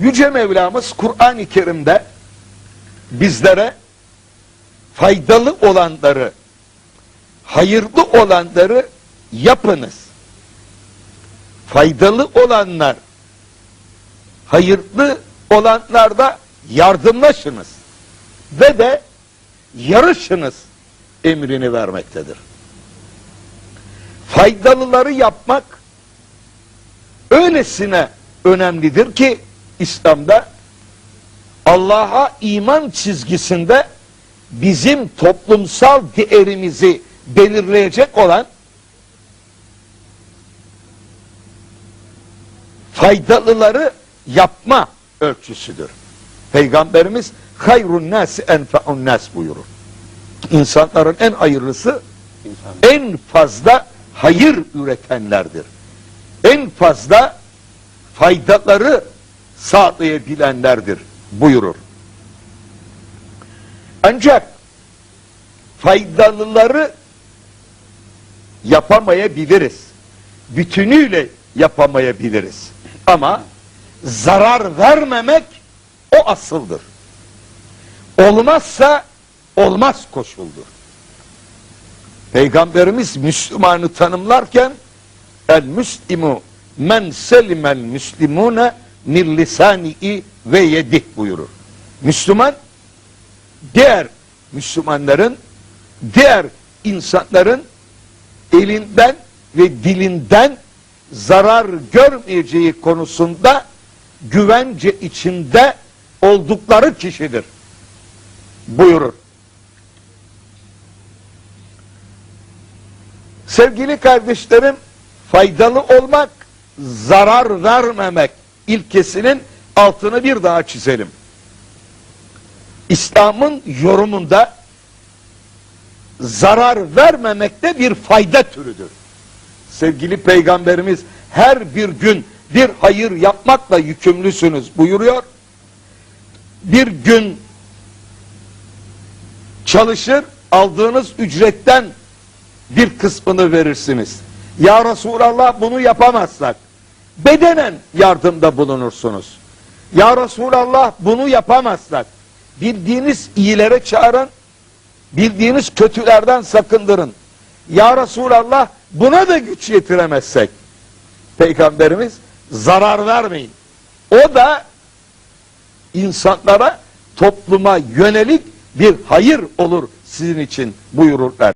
Yüce Mevlamız Kur'an-ı Kerim'de bizlere faydalı olanları, hayırlı olanları yapınız. Faydalı olanlar, hayırlı olanlarda yardımlaşınız ve de yarışınız emrini vermektedir. Faydalıları yapmak öylesine önemlidir ki İslam'da Allah'a iman çizgisinde bizim toplumsal değerimizi belirleyecek olan faydalıları yapma ölçüsüdür. Peygamberimiz hayrun nasi enfe'un nas buyurur. İnsanların en hayırlısı en fazla hayır üretenlerdir. En fazla faydaları sağlayabilenlerdir buyurur. Ancak faydalıları yapamayabiliriz. Bütünüyle yapamayabiliriz. Ama zarar vermemek o asıldır. Olmazsa olmaz koşuldur. Peygamberimiz Müslümanı tanımlarken el müslimu men selimel müslimune min lisani'i ve yedih buyurur. Müslüman diğer Müslümanların diğer insanların elinden ve dilinden zarar görmeyeceği konusunda güvence içinde oldukları kişidir buyurur. Sevgili kardeşlerim, faydalı olmak, zarar vermemek ilkesinin altını bir daha çizelim. İslam'ın yorumunda zarar vermemekte bir fayda türüdür. Sevgili peygamberimiz her bir gün bir hayır yapmakla yükümlüsünüz buyuruyor. Bir gün çalışır aldığınız ücretten bir kısmını verirsiniz. Ya Resulallah bunu yapamazsak bedenen yardımda bulunursunuz. Ya Resulallah bunu yapamazsak bildiğiniz iyilere çağırın, bildiğiniz kötülerden sakındırın. Ya Resulallah buna da güç yetiremezsek Peygamberimiz zarar vermeyin. O da insanlara topluma yönelik bir hayır olur sizin için buyururlar.